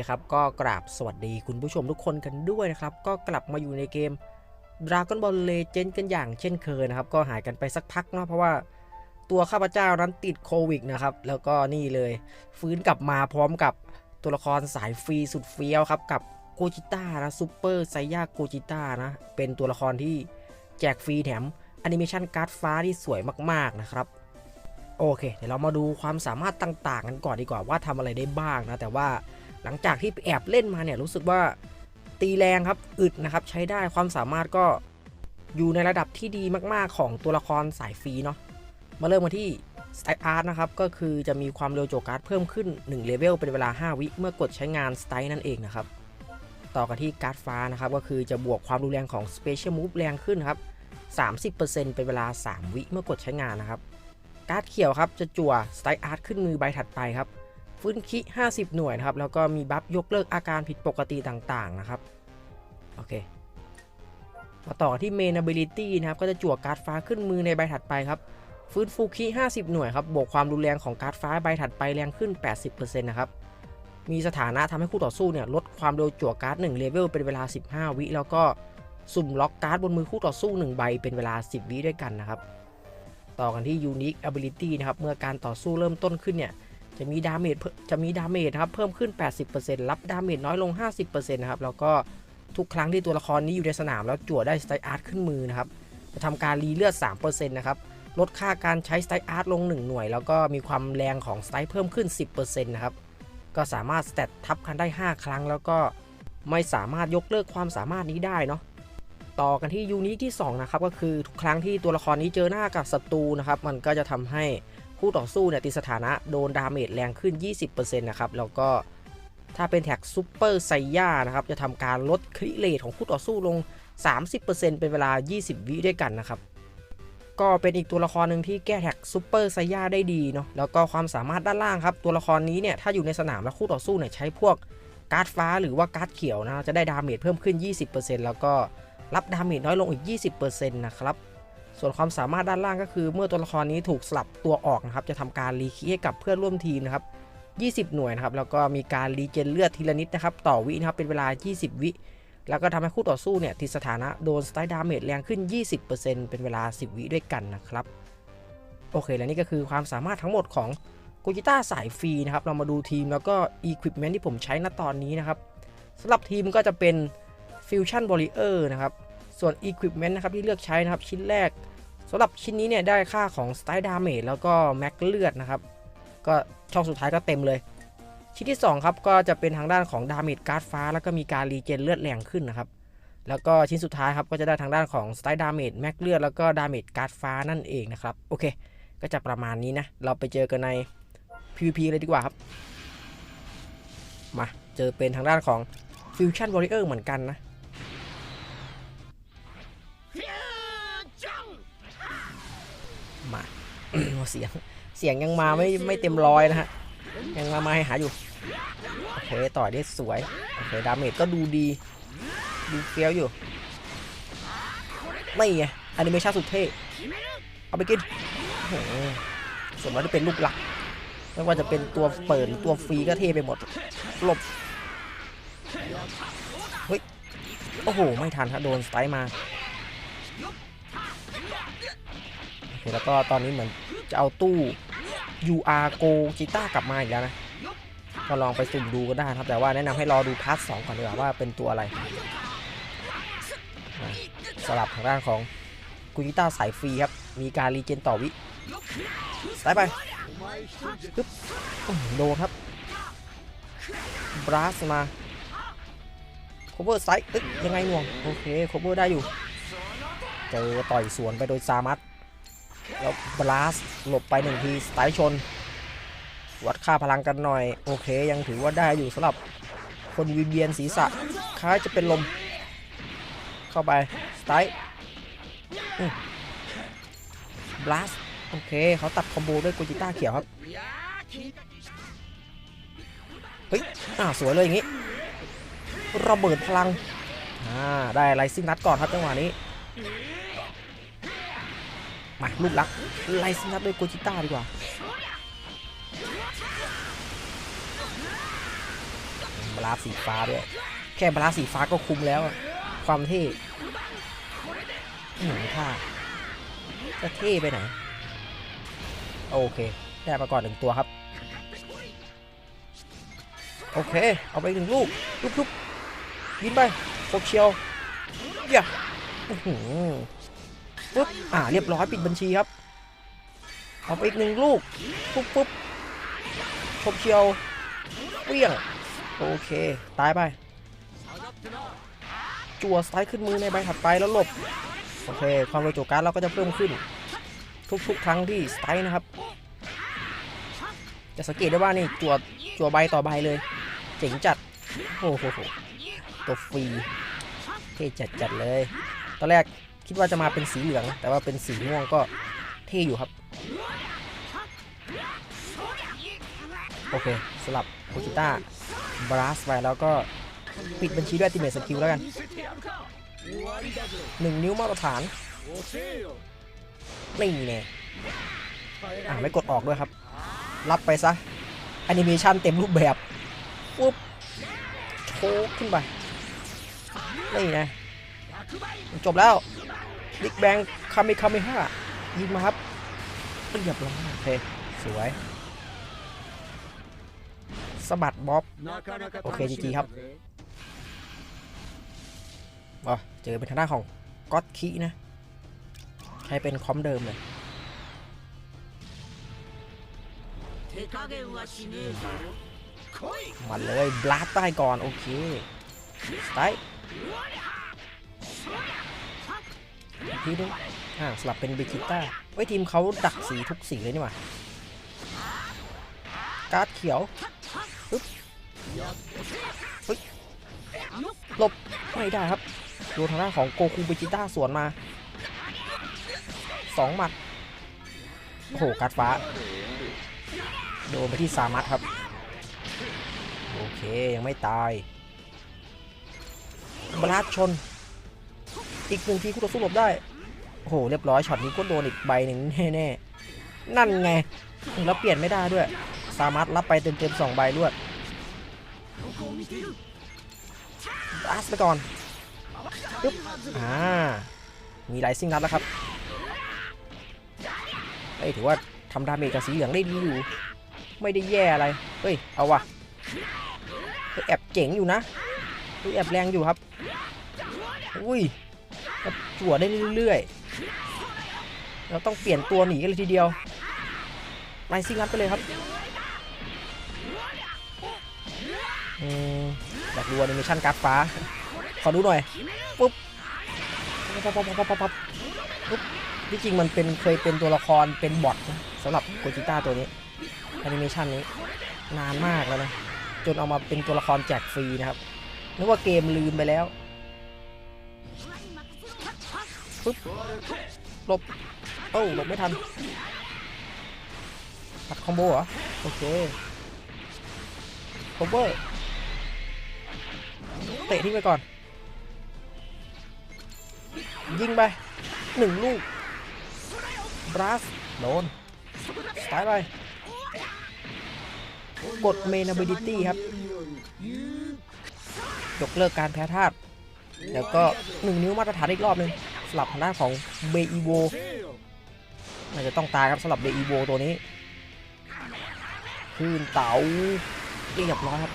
คครับ ก็กราบสวัสดีคุณผู้ชมทุกคนกันด้วยนะครับ ก็กลับมาอยู่ในเกม Dragon Ball Legend กันอย่างเช่นเคยนะครับ ก็หายกันไปสักพักเนาะเพราะว่าตัวข้าพเจ้านั้นติดโควิดนะครับ แล้วก็นี่เลย ฟื้นกลับมาพร้อมกับตัวละครสายฟรีสุดเฟี้ยวครับ กับโกจิต้านะซูเปอร์ไซย่าโกจิต้านะ เป็นตัวละครที่แจกฟรีแถมแอนิเมชันการ์ดฟ้าที่สวยมาก ๆ นะครับ โอเค เดี๋ยวเรามาดูความสามารถต่าง ๆ กันก่อนดีกว่าว่าทำอะไรได้บ้างนะ แต่ว่า หลังจากที่แอบเล่นมาเนี่ยรู้สึกว่าตีแรงครับอึดนะครับใช้ได้ความสามารถก็อยู่ในระดับที่ดีมากๆของตัวละครสายฟรีเนาะมาเริ่มมาที่สไตล์อาร์ตนะครับก็คือจะมีความเร็วโจกการ์ดเพิ่มขึ้น1เลเวลเป็นเวลา 5 วิเมื่อกดใช้งานสไตล์นั่นเองนะครับต่อกันที่การ์ดฟ้านะครับก็คือจะบวกความรุนแรงของ Special Move แรงขึ้นครับ 30%เป็นเวลา 3 วิเมื่อกดใช้งานนะครับ การ์ดเขียวครับจะจั่วสไตล์อาร์ตขึ้นมือใบถัดไปครับ ฟื้นคิ50 หน่วยนะครับ แล้วก็มีบัฟยกเลิกอาการผิดปกติต่างๆนะครับ โอเค มาต่อที่ Main Ability นะครับ ก็จะจั่วการ์ดฟ้าขึ้นมือในใบถัดไปครับ ฟื้นฟูคิ50 หน่วยครับ บวกความรุนแรงของการ์ดฟ้าใบถัดไปแรงขึ้น 80%นะครับ มีสถานะทำให้คู่ต่อสู้เนี่ยลดความเร็วจั่วการ์ด1เลเวลเป็นเวลา 15 วิ แล้วก็สุ่มล็อกการ์ดบนมือคู่ต่อสู้ 1 ใบเป็นเวลา 10 วิด้วยกันนะครับ ต่อกันที่ Unique Ability นะครับ เมื่อการต่อสู้เริ่มต้นขึ้นเนี่ย จะมีดาเมจจะมีดาเมจครับเพิ่มขึ้น 80%รับดาเมจน้อยลง 50%นะครับแล้วก็ทุกครั้งที่ตัวละครนี้อยู่ในสนามแล้วจั่วได้สไตอาร์ตขึ้นมือนะครับจะทำการรีเลือด 3%นะครับลดค่าการใช้สไตอาร์ตลง 1 หน่วย แล้วก็มีความแรงของสไตเพิ่มขึ้น 10%นะครับก็สามารถสเตตทับกันได้ 5 ครั้ง แล้วก็ไม่สามารถยกเลิกความสามารถนี้ได้เนาะต่อกันที่ยูนิคที่2นะครับก็คือทุกครั้งที่ตัวละครนี้เจอหน้ากับศัตรูนะครับมันก็จะทำให้ คู่ต่อสู้เนี่ยติดสถานะโดนดาเมจแรงขึ้น 20%นะครับ แล้วก็ถ้าเป็นแท็กซูเปอร์ไซย่านะครับ จะทำการลดคริเลทของคู่ต่อสู้ลง 30%เป็นเวลา 20 วิด้วยกันนะครับ ก็เป็นอีกตัวละครหนึ่งที่แก้แท็กซูเปอร์ไซย่าได้ดีเนาะ แล้วก็ความสามารถด้านล่างครับ ตัวละครนี้เนี่ยถ้าอยู่ในสนามแล้วคู่ต่อสู้เนี่ยใช้พวกการ์ดฟ้าหรือว่าการ์ดเขียวนะ จะได้ดาเมจเพิ่มขึ้น 20%แล้วก็รับดาเมจน้อยลงอีก 20%นะครับ ส่วนความสามารถด้านล่างก็คือ เมื่อตัวละครนี้ถูกสลับตัวออกนะครับ จะทำการรีคีให้กับเพื่อนร่วมทีมนะครับ20 หน่วยนะครับ แล้วก็มีการรีเจนเลือดทีละนิดนะครับ ต่อวินะครับ เป็นเวลา 20 วิ แล้วก็ทำให้คู่ต่อสู้เนี่ยติดสถานะโดนสไตล์ดาเมจแรงขึ้น 20%เป็นเวลา 10 วิด้วยกันนะครับ โอเค และนี่ก็คือความสามารถทั้งหมดของโกจิต้าสายฟรีนะครับ เรามาดูทีมแล้วก็อุปกรณ์ที่ผมใช้ณตอนนี้นะครับสำหรับทีมก็จะเป็น Fusion Warrior นะครับ ส่วน Equipment นะครับที่เลือกใช้นะครับชิ้นแรกสำหรับชิ้นนี้เนี่ยได้ค่าของ Style Damage แล้วก็ Max เลือดนะครับ ก็ช่องสุดท้ายก็เต็มเลย ชิ้นที่ 2 ครับ ก็จะเป็นทางด้านของ Damage การ์ดฟ้า แล้วก็มีการรีเจนเลือดแรงขึ้นนะครับ แล้วก็ชิ้นสุดท้ายครับก็จะได้ทางด้านของ Style Damage Max เลือดแล้วก็ Damage การ์ดฟ้านั่นเองนะครับโอเค ก็จะประมาณนี้นะเราไปเจอกันใน PVP เลยดีกว่าครับมาเจอเป็นทางด้านของ Fusion Warrior เหมือนกันนะ เสียงเสียงยังมาไม่ไม่เต็มร้อยนะฮะยังมามาให้หาอยู่โอเคต่อยได้สวยโอเคดาเมจก็ดูดีดูเฟี้ยวอยู่ไม่ไงแอนิเมชันสุดเท่เอาไปกินโอ้โหสมมติว่าเป็นลูกหลักไม่ว่าจะเป็นตัวเปิดหรือตัวฟรีก็เท่ไปหมดหลบเฮ้ยโอ้โห ไม่ทันครับโดนสไตร์มา แล้วก็ตอนนี้เหมือนจะเอาตู้ UR Go จิต้ากลับมาอีกแล้วนะ ก็ลองไปสุ่มดูก็ได้ครับ แต่ว่าแนะนำให้รอดูพาร์ทสก่อนดีกว่าว่าเป็นตัวอะไร สลับทางด้านของกุจิต้าสายฟรีครับ มีการรีเจนต่อวิสายไปปึ๊บโดนครับบราสมาโคเวอร์ไซด์ยังไงหน่วง โอเคโคเวอร์ได้อยู่ เจอต่อยสวนไปโดยซามัส แล้วบลาสหลบไปหนึ่งทีสไตล์ชน วัดค่าพลังกันหน่อย โอเค ยังถือว่าได้อยู่สำหรับคนวีเบียนศีรษะคล้ายจะเป็นลม เข้าไปสไตล์บลาสโอเค เขาตัดคอมโบด้วยโกจิต้าเขียวครับ เฮ้ยอ่าสวยเลยอย่างงี้ ระเบิดพลังอ่าได้ไรซิ่งนัดก่อนครับจังหวะนี้ มาลูกลักไล่สนับด้วยโกจิต้าดีกว่าบาลาสีฟ้าด้วยแค่บาลาสีฟ้าก็คุ้มแล้ว ความเท่หนึ่งท่าจะเท่ไปไหน โอเค ได้มาก่อนหนึ่งตัวครับ โอเค เอาไปอีกหนึ่งลูกลุกลุกยิงไปโคกเชียวอย่าอื้อหือ ปุ๊บอ่าเรียบร้อยปิดบัญชีครับเอาไปอีกหนึ่งลูกปุ๊บปุ๊บโคกเชียวเปี้ยงโอเค ตายไป จั่วสไตล์ขึ้นมือในใบถัดไปแล้วหลบ โอเค ความเร็วจั่การเราก็จะเพิ่มขึ้น ทุกๆ ครั้งที่สไตล์นะครับ จะสังเกตได้ว่านี่จั่วจั่วใบต่อใบเลย เจ๋งจัด โอ้โหตัวฟรีเท่จัดจัดๆเลย ตอนแรก คิดว่าจะมาเป็นสีเหลือง แต่ว่าเป็นสีม่วงก็เท่อยู่ครับ โอเคสลับโคจิต้าบรัสไปแล้วก็ปิดบัญชีด้วยติเมทสกิลแล้วกันหนึ่งนิ้วมาตรฐานนี่มีแน่อ่าไม่กดออกด้วยครับ รับไปซะแอนิเมชันเต็มรูปแบบปุ๊บโชกขึ้นไป นี่ไง จบแล้วบิ๊กแบงคามิคามิห้ายิงมาครับเรียบร้อยโอเคสวยสะบัดบ๊อบโอเคจีครับอ๋อเจอเป็นทางด้านของก็อตคีนะใช้เป็นคอมเดิมเลยมันเลยบลัสใต้ก่อน โอเคสไตล์ ทีนึงอ่าสลับเป็นเบจิต้าเว้ยทีมเขาดักสีทุกสีเลยนี่หว่าการ์ดเขียวปึ๊บปึ๊บหลบไม่ได้ครับดูทางด้านของโกคูเบจิต้าสวนมาสองหมัดโอ้โหการ์ดฟ้า โดนไปที่สามัดครับ โอเค ยังไม่ตายบลัดชน อีกหนึ่งทีคู่ต่อสู้หลบได้โอ้โหเรียบร้อยช็อตนี้ก็โดนอีกใบหนึ่งแน่ๆนั่นไงแล้วเปลี่ยนไม่ได้ด้วย สามารถรับไปเต็มๆสองใบรวดอัสไปก่อนปึ๊บอ่ามีไลซิ่งรับแล้วครับเฮ้ยถือว่าทำดาเมจกับสีเหลืองได้ดีอยู่ ไม่ได้แย่อะไร เฮ้ย เอาวะแอบเจ๋งอยู่นะแอบแรงอยู่ครับ อุ้ย ก็จั่วได้เรื่อยๆ เราต้องเปลี่ยนตัวหนีกันเลยทีเดียวไลซิ่งรับไปเลยครับอยากดูแอนิเมชันกร์ดฟ้า ขอดูหน่อย ปุ๊บปั๊บปั๊บปั๊บปั๊บปั๊บปุ๊บที่จริงมันเป็นเคยเป็นตัวละครเป็นบอทนะสำหรับโกจิต้าตัวนี้แอนิเมชันนี้ นานมากแล้วนะ จนเอามาเป็นตัวละครแจกฟรีนะครับนึกว่าเกมลืมไปแล้ว ปึ๊บหลบเอ้หลบไม่ทันตัดคอมโบเหรอ โอเคคอมเบอร์เตะทิ้งไปก่อน ยิงไปหนึ่งลูกบรัสโดนสไตล์ไปกด Main Ability ครับ ยกเลิกการแพ้ธาตุแล้วก็1นิ้วมาตรฐานอีกรอบหนึ่ง สลับทางด้านของเบอีโวน่าจะต้องตายครับสลับเบอีโวตัวนี้คืนเต๋าเรียบร้อยครับ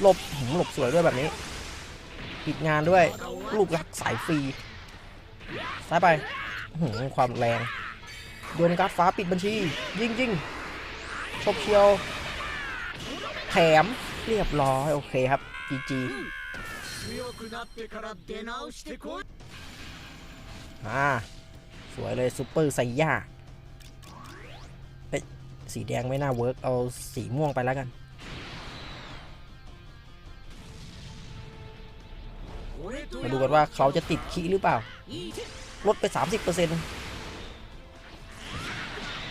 หลบหืมหลบสวยด้วยแบบนี้ปิดงานด้วยลูกรักสายฟรีซ้ายไปความแรงโยนการ์ดฟ้าปิดบัญชี ยิงยิงชกเชียว แถมเรียบร้อย โอเคครับ GG อ่าสวยเลยซูเปอร์ไซย่าเอ้ยสีแดงไม่น่าเวิร์กเอาสีม่วงไปแล้วกันมาดูกันว่าเขาจะติดคีย์หรือเปล่า ลดไป 30%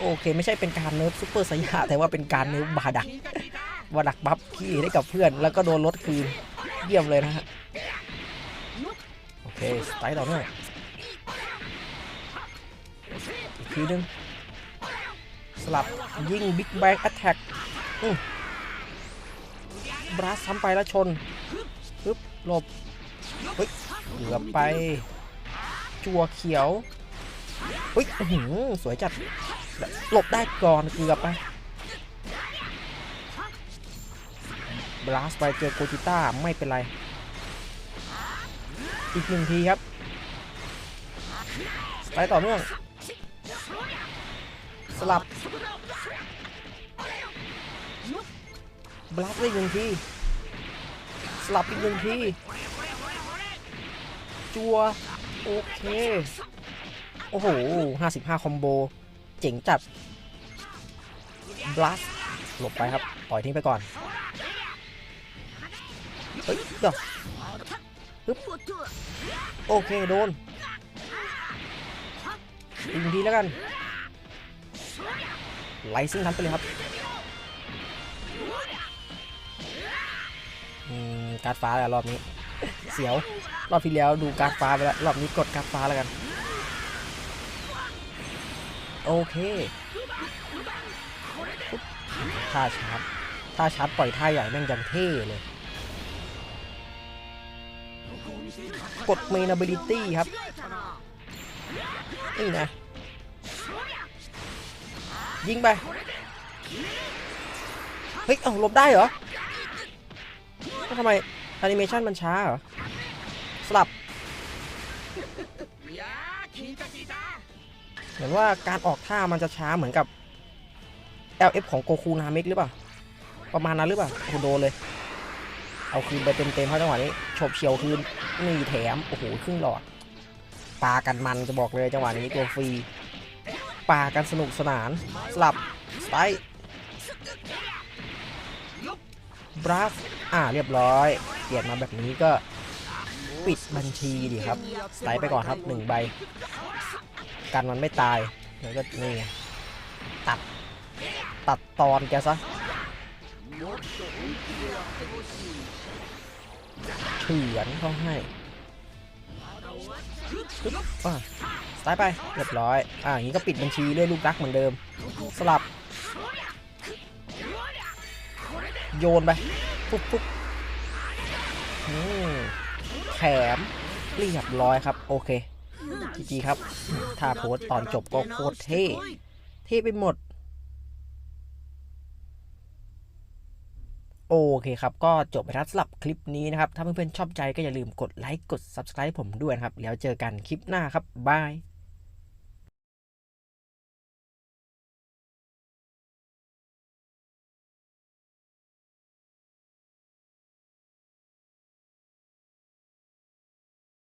โอเค ไม่ใช่เป็นการเนิร์ฟซูเปอร์ไซย่าแต่ว่าเป็นการเนิร์ฟบาดักบาดักบัฟคีย์ให้กับเพื่อนแล้วก็โดนลดคืน เยี่ยมเลยนะฮะ โอเค สไตล์ต่อเนื่องอีกทีนึง สลับยิงบิ๊กแบงแอตแทกบราสซ้ำไปแล้วชนปึ๊บหลบเฮ้ยเกือไป จัวเขียวเฮ้ยหือสวยจัด หลบได้ก่อนเกือบไป บลัสไปเจอโกจิต้าไม่เป็นไร อีกหนึ่งทีครับ ไปต่อเนื่อง สลับบลัสได้อีกหนึ่งทีสลับอีกหนึ่งทีจัว โอเค โอ้โห 55 คอมโบ เจ๋งจัดบลัสหลบไปครับปล่อยทิ้งไปก่อน ฮ้ยเดี๋ยวฮึบโอเคโดนอีกทีแล้วกันไลซิ่งทันไปเลยครับการฟ้าแล้วรอบนี้ เสียว รอบที่แล้วดูการฟ้าไปแล้ว รอบนี้กดการฟ้าแล้วกัน โอเคท่าชาร์จท่าชาร์จปล่อยท่าใหญ่แม่งยังเท่เลย กดเมน ability ครับ นี่นะ ยิงไป เฮ้ย เอ้าหลบได้เหรอทำไมแอนิเมชันมันช้าเหรอ สลับ เหมือนว่าการออกท่ามันจะช้าเหมือนกับ LF ของโกคูนาเมกหรือเปล่า ประมาณนั้นหรือเปล่าโอ้โดนเลย เอาคืนไปเต็มๆเพราะจังหวะนี้ ฉบเฉียวคืนนี่แถม โอ้โหครึ่งหลอด ปากันมันจะบอกเลยจังหวะนี้ตัวฟรี ปากันสนุกสนาน สลับสไตล์บรัสอ่าเรียบร้อยเปลี่ยนมาแบบนี้ก็ปิดบัญชีดีครับสไตไปก่อนครับหนึ่งใบ กันมันไม่ตายแล้วก็นี่ไงตัดตัดตอนแกซะ เฉือนเข้าให้อะตล์ไป เรียบร้อย อ่าอย่างนี้ก็ปิดบัญชีเรื่อยลูกรักเหมือนเดิม สลับ โยนไปปุ๊บปุ๊บอืมแถมเรียบร้อยครับ โอเคจีจีครับ ถ้าโพสตตอนจบก็โคตรเท่ เท่ไปหมด โอเคครับ ก็จบไปแล้วสำหรับคลิปนี้นะครับ ถ้าเพื่อนๆชอบใจก็อย่าลืมกดไลค์กด Subscribe ผมด้วยนะครับ แล้วเจอกันคลิปหน้าครับบาย